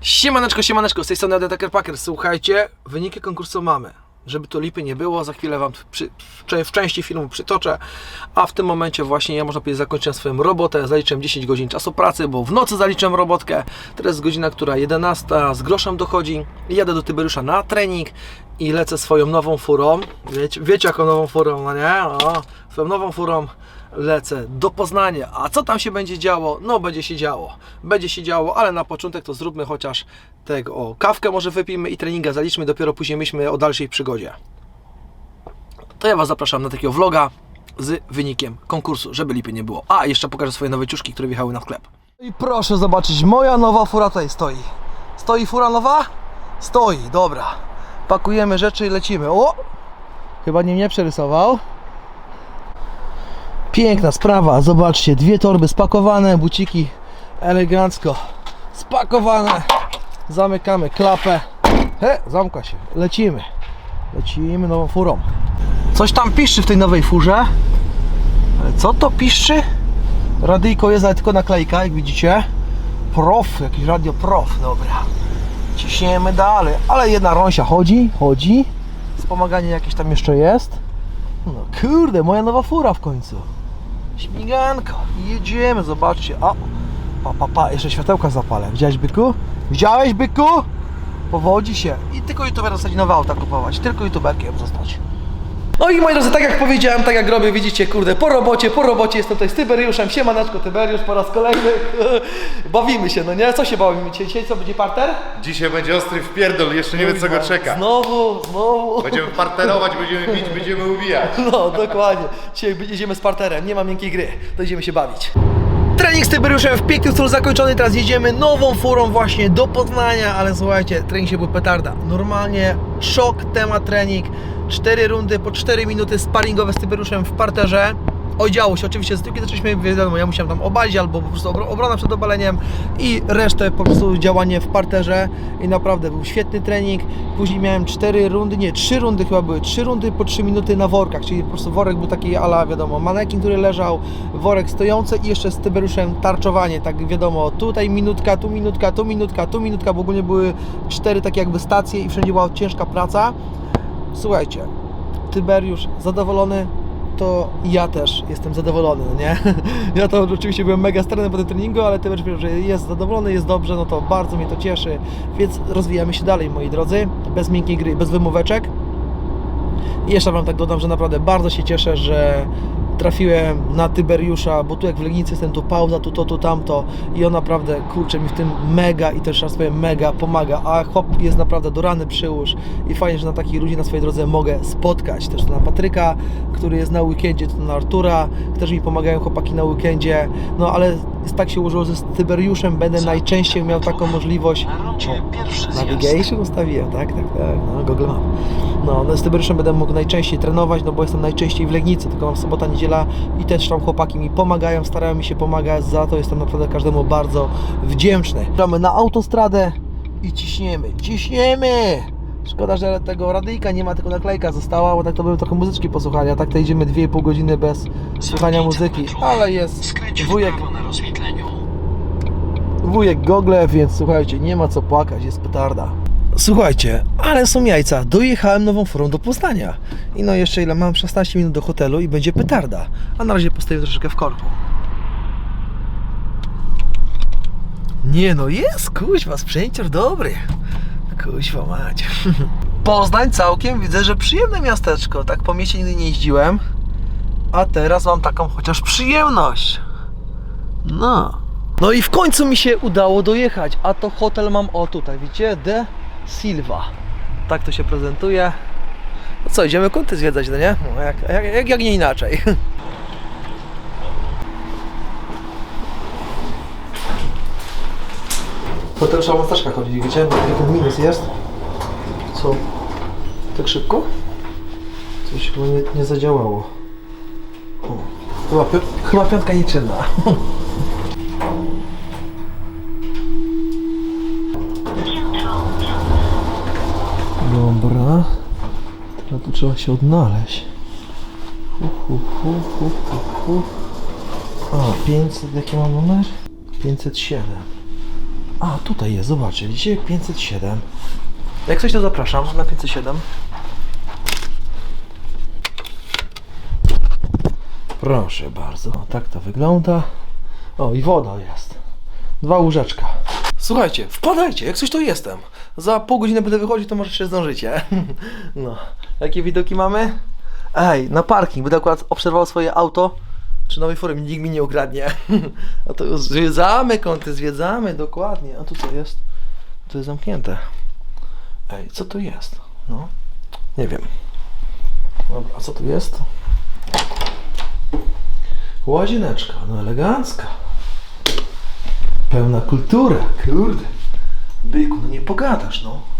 Siemaneczko, siemaneczko, z tej strony Adeteker Packer. Słuchajcie, wyniki konkursu mamy. Żeby to lipy nie było, za chwilę Wam przy, w części filmu przytoczę. A w tym momencie właśnie ja można powiedzieć zakończyłem swoją robotę. Zaliczyłem 10 godzin czasu pracy, bo w nocy zaliczyłem robotkę. Teraz jest godzina, która 11 z groszem dochodzi. Jadę do Tyberiusza na trening i lecę swoją nową furą. Wiecie, wiecie jaką nową furą, no nie? O, swoją nową furą lecę do Poznania. A co tam się będzie działo? No będzie się działo. Będzie się działo, ale na początek to zróbmy chociaż tego, o, kawkę może wypijmy i treninga zaliczmy, dopiero później myślmy o dalszej przygodzie. To ja Was zapraszam na takiego vloga z wynikiem konkursu, żeby lipy nie było. A, jeszcze pokażę swoje nowe ciuszki, które wjechały na sklep. I proszę zobaczyć, moja nowa fura tutaj stoi. Stoi fura nowa? Stoi, dobra. Pakujemy rzeczy i lecimy. O! Chyba nie mnie przerysował. Piękna sprawa, zobaczcie, dwie torby spakowane, buciki elegancko spakowane. Zamykamy klapę. He, zamka się. Lecimy. Lecimy nową furą. Coś tam piszczy w tej nowej furze. Co to piszczy? Radyjko jest, ale tylko naklejka, jak widzicie. Prof, jakiś radio prof, dobra. Ciśniemy dalej, ale jedna rąsia chodzi, chodzi. Wspomaganie jakieś tam jeszcze jest. No kurde, moja nowa fura w końcu. Śmiganko, jedziemy, zobaczcie. O, pa, pa, pa, jeszcze światełka zapalę. Widziałeś byku? Widziałeś byku? Powodzi się. I tylko youtuber zasadzi nowe auta kupować. Tylko youtuberkiem zostać. No i moi drodzy, tak jak powiedziałem, tak jak robię, widzicie, kurde, po robocie, po robocie jestem tutaj z Tyberiuszem. Siemaneczko, Tyberiusz po raz kolejny. Bawimy się, no nie? Co się bawimy dzisiaj? Dzisiaj co, będzie parter? Dzisiaj będzie ostry wpierdol, jeszcze nie wiem co go czeka. Znowu, znowu. Będziemy parterować, będziemy bić, będziemy ubijać. No, dokładnie. Dzisiaj jedziemy z parterem, nie ma miękkiej gry. To idziemy się bawić. Trening z Tyberiuszem w pięknym stylu zakończony. Teraz jedziemy nową furą właśnie do Poznania, ale słuchajcie, trening się był petarda. Normalnie szok, temat trening. Cztery rundy po 4 minuty sparingowe z Tyberiuszem w parterze. Oj, działo się, oczywiście z tyłki zaczęliśmy, wiadomo, ja musiałem tam obalić albo po prostu obro- obrona przed obaleniem i resztę po prostu działanie w parterze i naprawdę był świetny trening. Później miałem 4 rundy, nie, 3 rundy chyba były, 3 rundy po 3 minuty na workach, czyli po prostu worek był taki ala, wiadomo, manekin, który leżał, worek stojący i jeszcze z Tyberiuszem tarczowanie, tak wiadomo, tutaj minutka, tu minutka, tu minutka, tu minutka, bo ogólnie były 4 takie jakby stacje i wszędzie była ciężka praca. Słuchajcie, Tyberiusz zadowolony, to ja też jestem zadowolony, no nie? Ja to oczywiście byłem mega starany po tym treningu, ale Tyberiusz powiedział, że jest zadowolony, jest dobrze, no to bardzo mnie to cieszy, więc rozwijamy się dalej, moi drodzy, bez miękkiej gry, bez wymóweczek. I jeszcze Wam tak dodam, że naprawdę bardzo się cieszę, że trafiłem na Tyberiusza, bo tu jak w Legnicy jestem, tu pauza, tu to, tu tamto. I on naprawdę, kurczę, mi w tym mega i też raz powiem mega pomaga, a chłop jest naprawdę do rany przyłóż. I fajnie, że na takich ludzi na swojej drodze mogę spotkać, też to na Patryka, który jest na weekendzie, to na Artura, też mi pomagają chłopaki na weekendzie, no ale tak się ułożyło, że z Tyberiuszem będę najczęściej miał taką możliwość, o, navigation ustawiłem, tak, tak, tak, no, Google Map. No, no z Tyberiuszem będę mógł najczęściej trenować, no bo jestem najczęściej w Legnicy, tylko mam sobota, niedziela i też tam chłopaki mi pomagają, starają mi się pomagać, za to jestem naprawdę każdemu bardzo wdzięczny. Gramy na autostradę i ciśniemy, ciśniemy! Szkoda, że tego radyjka nie ma, tylko naklejka została, bo tak to były trochę muzyczki posłuchali, a tak to idziemy 2,5 godziny bez słuchania muzyki, ale jest wujek, wujek gogle, więc słuchajcie, nie ma co płakać, jest petarda. Słuchajcie, ale są jajca. Dojechałem nową furą do Poznania. I no jeszcze ile? Mam 16 minut do hotelu i będzie petarda. A na razie postoję troszeczkę w korku. Nie no, jest kuźwa, sprzęcior dobry. Kuźwa mać. Poznań całkiem widzę, że przyjemne miasteczko. Tak po mieście nigdy nie jeździłem. A teraz mam taką chociaż przyjemność. No. No i w końcu mi się udało dojechać, a to hotel mam o tutaj, widzicie? De Silva. Tak to się prezentuje. No co, idziemy kąty zwiedzać, no nie? No, jak, jak, jak, nie inaczej. Hotel trzeba masteczka chodzić, wiecie? Jaki ten minus jest? Co? Tak szybko? Coś chyba nie, nie zadziałało. O, chyba, pi- chyba piątka nieczynna. Dobra. No tu trzeba się odnaleźć. Hu, hu, hu, hu, hu. A, 500, jaki mam numer? 507. A, tutaj jest, zobaczcie, dzisiaj 507. Jak coś to zapraszam na 507. Proszę bardzo, tak to wygląda. O, i woda jest. Dwa łóżeczka. Słuchajcie, wpadajcie, jak coś to jestem. Za pół godziny będę wychodzić, to może się zdążycie. No, jakie widoki mamy? Ej, na parking, będę akurat obserwował swoje auto. Czy nowej forum nikt mi nie ukradnie. A to zwiedzamy kąty, zwiedzamy, dokładnie. A tu co jest? To jest zamknięte. Ej, co tu jest? No, nie wiem. Dobra, a co tu jest? Łazieneczka, no elegancka. Pełna kultura, kurde. Byku, no nie pogadasz, no.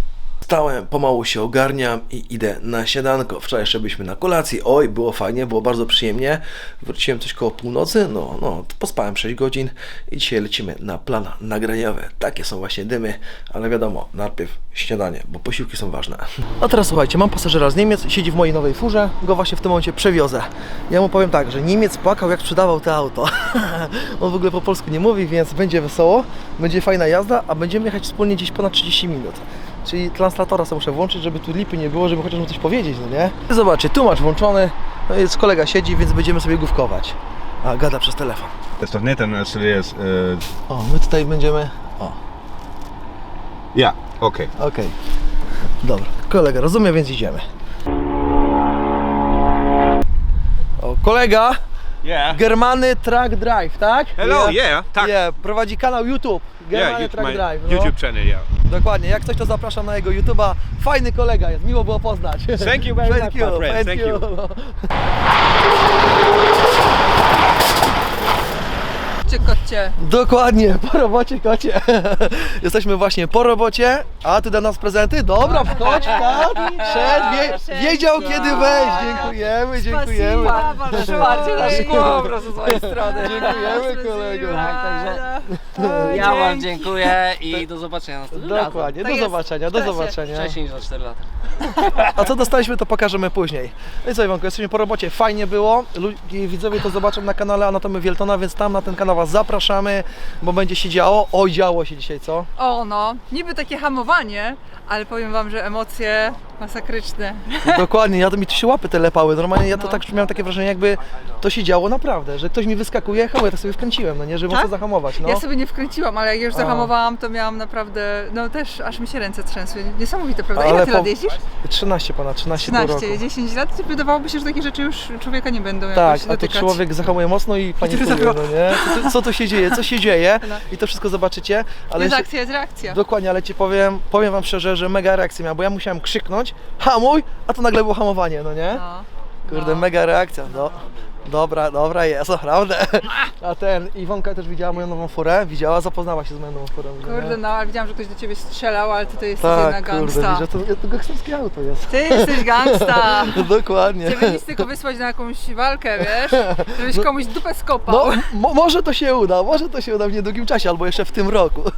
Stałem, pomału się ogarniam i idę na śniadanko. Wczoraj jeszcze byliśmy na kolacji. Oj, było fajnie, było bardzo przyjemnie. Wróciłem coś koło północy, no, no, pospałem 6 godzin i dzisiaj lecimy na plan nagraniowy. Takie są właśnie dymy, ale wiadomo, najpierw śniadanie, bo posiłki są ważne. A teraz słuchajcie, mam pasażera z Niemiec, siedzi w mojej nowej furze, go właśnie w tym momencie przewiozę. Ja mu powiem tak, że Niemiec płakał jak sprzedawał to auto. On w ogóle po polsku nie mówi, więc będzie wesoło, będzie fajna jazda, a będziemy jechać wspólnie gdzieś ponad 30 minut. Czyli translatora sobie muszę włączyć, żeby tu lipy nie było, żeby chociaż mu coś powiedzieć, no nie? Zobaczcie, tłumacz włączony, no jest kolega siedzi, więc będziemy sobie główkować. A, gada przez telefon. Dat is toch net een eh, serieus. eh, O, my tutaj będziemy... O, ja, oké. okej. Dobra, kolega rozumie, więc idziemy. O, kolega, Ja. Germany Truck Drive, tak? Hello, Ja- yeah, tak. Yeah, prowadzi kanał YouTube. Germany my Drive. No. YouTube channel, yeah. Dokładnie, jak coś to zapraszam na jego YouTube'a. Fajny kolega jest, miło było poznać. Thank you very Thank much, you, my friend. thank Thank you. Cię kocie. Dokładnie, po robocie kocie. Jesteśmy właśnie po robocie, a ty da nas prezenty? Dobra, wchodź, tak? Szedł, wie, wiedział kiedy wejść. Dziękujemy, dziękujemy. Wsparcie na szkło po prostu z mojej strony. Dziękujemy kolego. Tak, także Ja wam dziękuję i do zobaczenia następnym razem. Dokładnie, Tak do zobaczenia, do zobaczenia. Wcześniej niż za 4 lata. A co dostaliśmy, to pokażemy później. No i co Iwanko, jesteśmy po robocie, fajnie było. Widzowie to zobaczą na kanale Anatomy Wieltona, więc tam na ten kanał Was zapraszamy, bo będzie się działo. Oj, działo się dzisiaj, co? O no, niby takie hamowanie, ale powiem wam, że emocje masakryczne. Dokładnie, ja to mi tu się łapy te lepały. Normalnie ja to No. tak miałem takie wrażenie, jakby to się działo naprawdę, że ktoś mi wyskakuje, hał, ja tak sobie wkręciłem, no nie, żeby Tak? mocno zahamować. No. Ja sobie nie wkręciłam, ale jak już zahamowałam, to miałam naprawdę, no też aż mi się ręce trzęsły. Niesamowite, prawda? Ile ty po- lat jeździsz? 13 ponad, 13 pół roku. 13, 10 lat? Wydawałoby się, że takie rzeczy już człowieka nie będą Tak, jakoś a tu dotykać. człowiek zahamuje mocno i panikuje, no nie? Co, tu- co tu się dzieje, co się dzieje No. i to wszystko zobaczycie, ale Jest akcja, jest reakcja. Dokładnie, ale ci powiem, powiem wam szczerze, że mega reakcja miała, bo ja musiałem krzyknąć, hamuj, a to nagle było hamowanie, no nie? No. Kurde, no. mega reakcja, no. Dobra, dobra jest, naprawdę. A ten, Iwonka też widziała moją nową furę, widziała, zapoznała się z moją nową furą. no nie? Kurde, no ale widziałam, że ktoś do ciebie strzelał, ale ty to jesteś Tak, jednak kurde, gangsta. widzisz, to, to gangsterskie auto jest. Ty jesteś gangsta! Dokładnie. Ciebie nic tylko wysłać na jakąś walkę, wiesz? Żebyś komuś dupę skopał. No, mo, może to się uda, może to się uda w niedługim czasie, albo jeszcze w tym roku.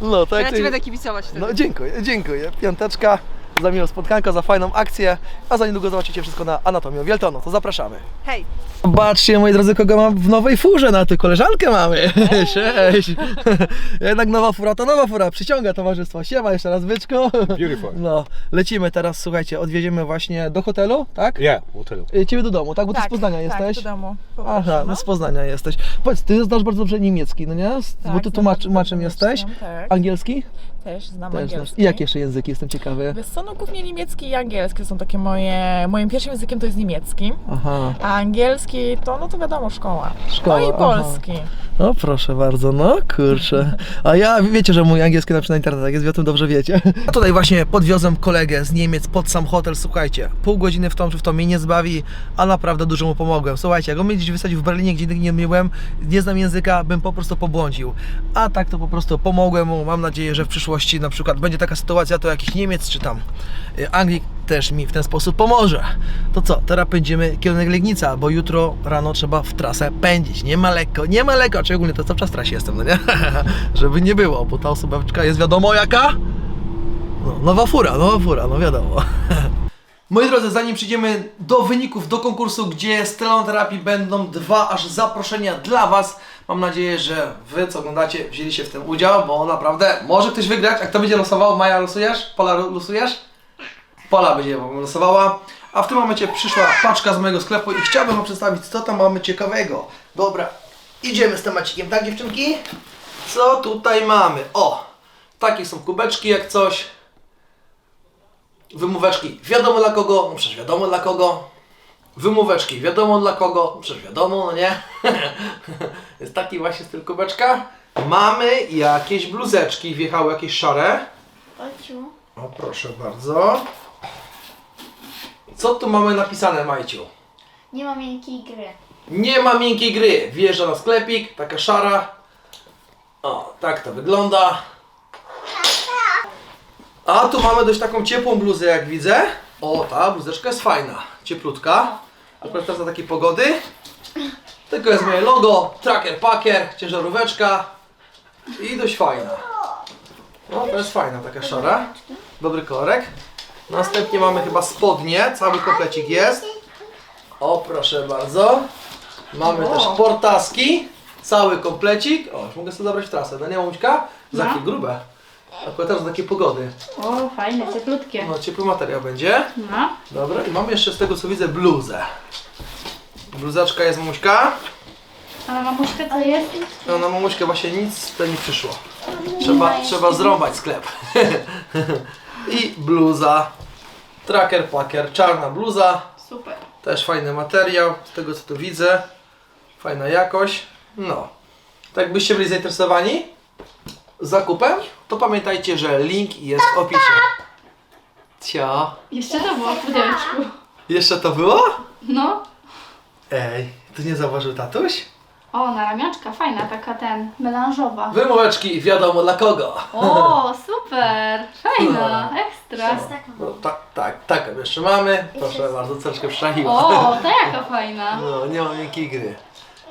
No, tak. ja ci będę kibicować wtedy. No dziękuję, dziękuję. Piąteczka za miłe spotkanko, za fajną akcję, a za niedługo zobaczycie wszystko na Anatomią Wieltonu, to zapraszamy. Hej! Zobaczcie, moi drodzy, kogo mam w nowej furze, na tę koleżankę mamy. Cześć. Jednak nowa fura to nowa fura, przyciąga towarzystwo. Siema jeszcze raz, byczku. Beautiful. No, lecimy teraz, słuchajcie, odwieziemy właśnie do hotelu, tak? Ja, hotelu. Y, Ciebie do domu, tak? Bo ty z Poznania jesteś? Tak, do domu. Aha, no z Poznania jesteś. Powiedz, ty znasz bardzo dobrze niemiecki, no nie? Z- Tak, Bo ty znam bardzo tłumaczem dobrze jesteś. niemiecki, Tak, Angielski? Też znam Też angielski. I jakie jeszcze języki? Jestem ciekawy. Wiesz co, no głównie niemiecki i angielski są takie moje... Moim pierwszym językiem to jest niemiecki, Aha. a angielski to, no to wiadomo, szkoła. Szkoła, No i aha. polski. No proszę bardzo, no kurczę. A ja wiecie, że mój angielski na przykład na internetach jest, wy o tym dobrze wiecie. A tutaj właśnie podwiozłem kolegę z Niemiec pod sam hotel, słuchajcie, pół godziny w tom czy w to mnie nie zbawi, a naprawdę dużo mu pomogłem. Słuchajcie, jak on mnie gdzieś wysadził w Berlinie, gdzie nigdy nie byłem, nie znam języka, bym po prostu pobłądził. A tak to po prostu pomogłem mu, mam nadzieję, że w przyszłości na przykład będzie taka sytuacja, to jakiś Niemiec czy tam y, Anglik też mi w ten sposób pomoże. To co, teraz pędzimy kierunek Legnica, bo jutro rano trzeba w trasę pędzić. Nie ma lekko, nie ma lekko, szczególnie to cały czas w trasie jestem, no nie? Żeby nie było, bo ta osobeczka jest wiadomo jaka? No, nowa fura, nowa fura, no wiadomo. Moi drodzy, zanim przejdziemy do wyników, do konkursu, gdzie z terapii będą dwa aż zaproszenia dla Was, Mam nadzieję, że Wy, co oglądacie, wzięliście w tym udział, bo naprawdę może ktoś wygrać. A kto będzie losował? Maja, losujesz? Pola, losujesz? Pola będzie losowała. A w tym momencie przyszła paczka z mojego sklepu i chciałbym wam przedstawić, co tam mamy ciekawego. Dobra, idziemy z temacikiem, tak dziewczynki? Co tutaj mamy? O, takie są kubeczki jak coś. Wymóweczki, wiadomo dla kogo, no przecież wiadomo dla kogo. Wymóweczki, wiadomo dla kogo, przecież wiadomo, no nie? Jest taki właśnie styl kubeczka. Mamy jakieś bluzeczki, wjechały jakieś szare. Ociu. O, proszę bardzo. Co tu mamy napisane, Majciu? Nie ma miękkiej gry. Nie ma miękkiej gry. Wjeżdża na sklepik, taka szara. O, tak to wygląda. A tu mamy dość taką ciepłą bluzę, jak widzę. O, ta bluzeczka jest fajna, cieplutka. Akurat teraz na takiej pogody. Tylko jest moje logo, tracker packer, ciężaróweczka i dość fajna. No, to jest fajna taka szara. Dobry kolorek. Następnie mamy chyba spodnie, cały komplecik jest. O, proszę bardzo. Mamy też portaski, cały komplecik. O, już mogę sobie zabrać trasę, no nie Łućka? Za takie grube. Akurat teraz takie pogody. O, fajne, cieplutkie. No, ciepły materiał będzie. No. Dobra, i mamy jeszcze z tego co widzę bluzę. Bluzaczka jest mamuśka. A mamuśka co jest? No na mamuśkę właśnie nic tutaj nie przyszło. Trzeba, trzeba zrąbać sklep. I bluza. Tracker packer, czarna bluza. Super. Też fajny materiał, z tego co tu widzę. Fajna jakość. No. Tak byście byli zainteresowani zakupem, to pamiętajcie, że link jest w opisie. Cio. Jeszcze to było w pudełeczku. Jeszcze to było? No. Ej, tu nie zauważył tatuś? O, na ramionczka, fajna, taka ten, melanżowa. Wymóweczki wiadomo dla kogo. O, super, fajna, ekstra. No, tak, tak, taką jeszcze mamy. Proszę bardzo, troszkę przeszaliła. O, to jaka fajna. No, nie ma miękkiej gry.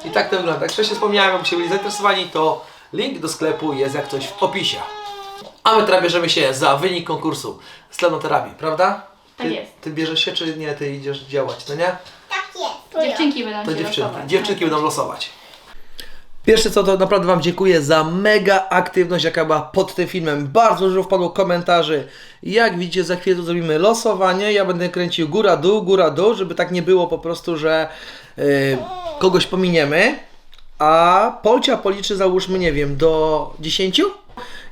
I tak to wygląda. Jak wcześniej wspomniałem, jakbyście byli zainteresowani, to link do sklepu jest jak coś w opisie. A my teraz bierzemy się za wynik konkursu z tlenoterapii, prawda? Tak Ty, jest. ty bierzesz się, czy nie? Ty idziesz działać, no nie? Dziewczynki będą To się dziewczynki. losować. Dziewczynki będą losować. Pierwsze co, to naprawdę Wam dziękuję za mega aktywność, jaka była pod tym filmem. Bardzo dużo wpadło komentarzy. Jak widzicie, za chwilę tu zrobimy losowanie. Ja będę kręcił góra-dół, góra-dół, żeby tak nie było po prostu, że yy, kogoś pominiemy. A Polcia policzy, załóżmy, nie wiem, do 10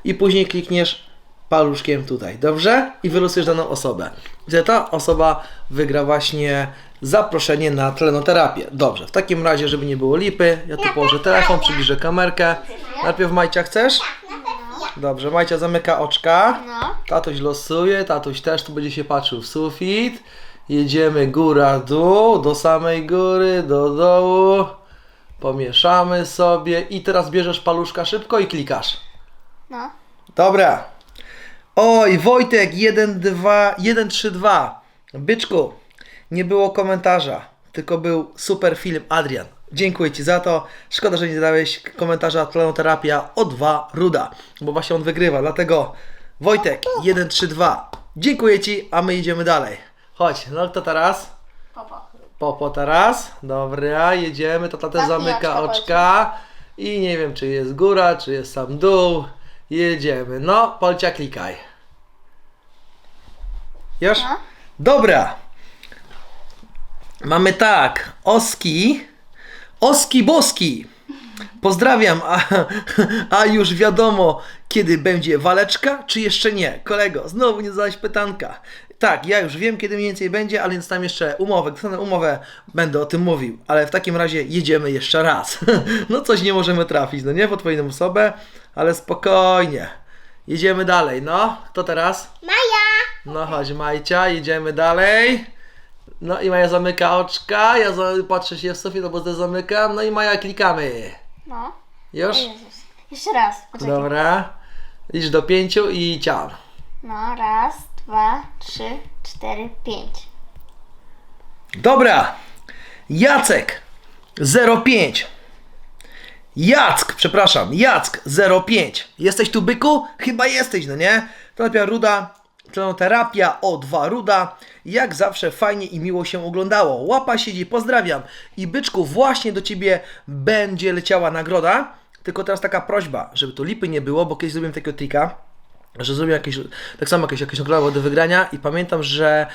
i później klikniesz paluszkiem tutaj, dobrze? I wylosujesz daną osobę. Gdzie ta osoba wygra właśnie zaproszenie na tlenoterapię. Dobrze, w takim razie, żeby nie było lipy, ja tu położę telefon, przybliżę kamerkę. Najpierw Majcia chcesz? Dobrze, Majcia zamyka oczka. Tatuś losuje, tatuś też tu będzie się patrzył w sufit. Jedziemy góra, dół, do samej góry, do dołu. Pomieszamy sobie i teraz bierzesz paluszka szybko i klikasz. No. Dobra. Oj, Wojtek 1, 2, 1, 3, 2. Byczku, nie było komentarza, tylko był super film Adrian. Dziękuję Ci za to. Szkoda, że nie dałeś komentarza Tlenoterapia o 2 Ruda, bo właśnie on wygrywa. Dlatego Wojtek 1, 3, 2. Dziękuję Ci, a my idziemy dalej. Chodź, no kto teraz? Popo. Popo teraz. Dobra, jedziemy. Tata też zamyka oczka. I nie wiem, czy jest góra, czy jest sam dół. Jedziemy. No, Polcia, klikaj. Już? Dobra. Mamy tak. Oski. Oski boski. Pozdrawiam, a, a już wiadomo, kiedy będzie waleczka, czy jeszcze nie? Kolego, znowu nie zadałeś pytanka. Tak, ja już wiem, kiedy mniej więcej będzie, ale dostałem jeszcze umowę. Dostanę umowę, będę o tym mówił, ale w takim razie jedziemy jeszcze raz. No coś nie możemy trafić, no nie, po twoją osobę, ale spokojnie. Jedziemy dalej, no. Kto teraz? Maja! No chodź, Majcia, jedziemy dalej. No i Maja zamyka oczka, ja za- patrzę się w sufit, no bo też zamykam, no i Maja klikamy. No. Już? Jeszcze raz, poczekaj. Dobra. Licz do pięciu i ciao. No, raz, dwa, trzy, cztery, pięć. Dobra. Jacek 05. Jack, przepraszam, Jack 05. Jesteś tu byku? Chyba jesteś, no nie? Najpierw ruda Tlenoterapia O2 Ruda. Jak zawsze fajnie i miło się oglądało. Łapa siedzi, pozdrawiam. I byczku, właśnie do Ciebie będzie leciała nagroda. Tylko teraz taka prośba, żeby to lipy nie było, bo kiedyś zrobiłem takiego trika, że zrobiłem jakieś, tak samo jakieś, jakieś nagrodę do wygrania i pamiętam, że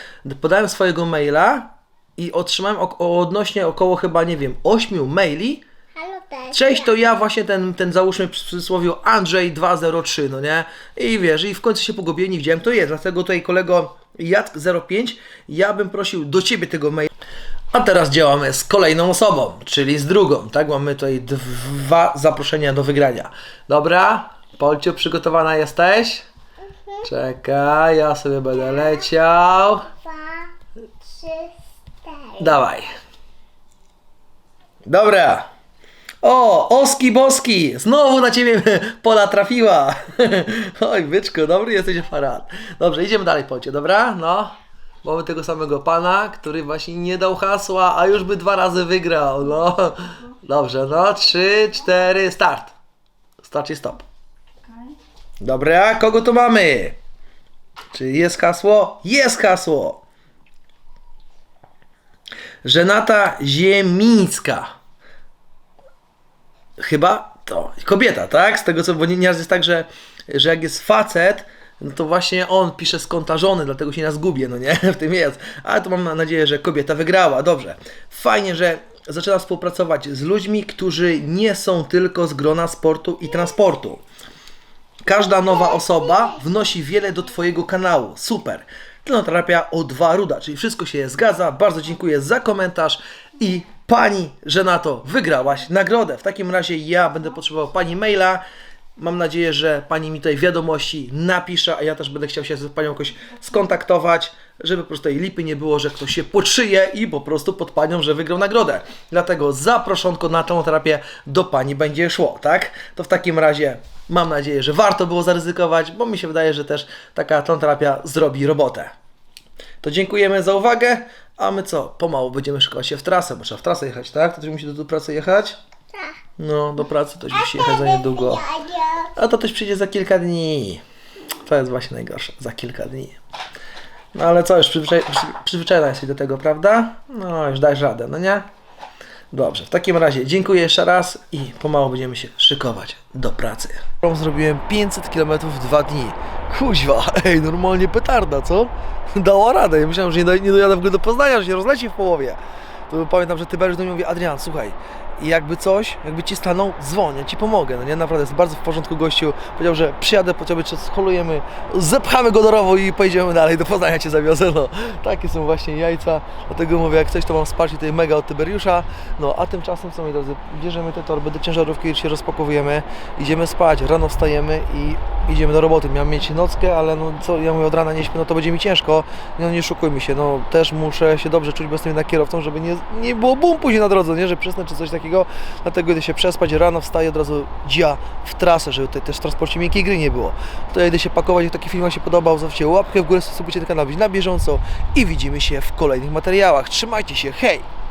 podałem swojego maila i otrzymałem ok- odnośnie około chyba, nie wiem, 8 maili. Cześć, to ja właśnie ten, ten załóżmy przy przysłowiu Andrzej203, no nie? I wiesz, i w końcu się pogubiłem, nie widziałem, to jest. Dlatego tutaj kolego Jack05, ja bym prosił do Ciebie tego maila. A teraz działamy z kolejną osobą, czyli z drugą, tak? Mamy tutaj dwa zaproszenia do wygrania. Dobra, Polciu, przygotowana jesteś? Czekaj, ja sobie będę leciał. Dwa, trzy, cztery. Dawaj. Dobra. O, Oski Boski! Znowu na ciebie pola trafiła. Oj, byczku, dobry jesteś aparat. Dobrze, idziemy dalej, pocie, dobra? No. Mamy tego samego pana, który właśnie nie dał hasła, a już by dwa razy wygrał. No. Dobrze, no. Trzy, cztery, start. Start i stop. Dobra, kogo tu mamy? Czy jest hasło? Jest hasło! Renata Ziemińska. Chyba to kobieta, tak? Z tego co, bo nie- nieraz jest tak, że, że jak jest facet, no to właśnie on pisze z konta żony, dlatego się nas gubię, no nie? W tym jest. Ale to mam nadzieję, że kobieta wygrała. Dobrze. Fajnie, że zaczyna współpracować z ludźmi, którzy nie są tylko z grona sportu i transportu. Każda nowa osoba wnosi wiele do Twojego kanału. Super. Tlenoterapia O2 Ruda, czyli wszystko się zgadza. Bardzo dziękuję za komentarz i Pani Renato, wygrałaś nagrodę. W takim razie ja będę potrzebował Pani maila. Mam nadzieję, że Pani mi tutaj wiadomości napisze, a ja też będę chciał się z Panią jakoś skontaktować, żeby po prostu tej lipy nie było, że ktoś się podszyje i po prostu pod Panią, że wygrał nagrodę. Dlatego zaproszonko na tą terapię do Pani będzie szło, tak? To w takim razie mam nadzieję, że warto było zaryzykować, bo mi się wydaje, że też taka terapia zrobi robotę. To dziękujemy za uwagę, a my co? Pomału będziemy szykować się w trasę, bo trzeba w trasę jechać, tak? To też musi do, do pracy jechać? No, do pracy to musi jechać za niedługo. A to też przyjdzie za kilka dni. To jest właśnie najgorsze, za kilka dni. No ale co, już przyzwyczaj, przy, przyzwyczajona się do tego, prawda? No, już daj radę, no nie? Dobrze, w takim razie dziękuję jeszcze raz i pomału będziemy się szykować do pracy. Zrobiłem 500 km w dwa dni. Kuźwa, ej, normalnie petarda, co? Dała radę. Ja myślałem, że nie dojadę w ogóle do Poznania, że się rozleci w połowie. To pamiętam, że Tyberiusz do mnie mówi, Adrian, słuchaj, i jakby coś, jakby ci stanął, dzwoń, ja ci pomogę, no nie, naprawdę jest bardzo w porządku gościu, powiedział, że przyjadę po ciebie, czy scholujemy, zepchamy go do rowu i pojedziemy dalej, do Poznania cię zawiozę, no, takie są właśnie jajca, dlatego mówię, jak coś to mam wsparcie tutaj mega od Tyberiusza, no, a tymczasem, co moi drodzy, bierzemy te torby do ciężarówki, już się rozpakowujemy, idziemy spać, rano wstajemy i idziemy do roboty, miałem mieć nockę, ale no co, ja mówię, od rana nie śpię, no to będzie mi ciężko, no nie szukujmy się, no, też muszę się dobrze czuć, bo jestem jednak kierowcą, żeby nie, nie było bum później na drodze, nie, że przysnę czy coś takiego, dlatego idę się przespać, rano wstaję, od razu dzia w trasę, żeby tutaj też w transporcie miękkiej gry nie było. To ja idę się pakować, jak taki film się podobał, zostawcie łapkę w górę, subskrybujcie ten kanał, być na bieżąco i widzimy się w kolejnych materiałach. Trzymajcie się, hej!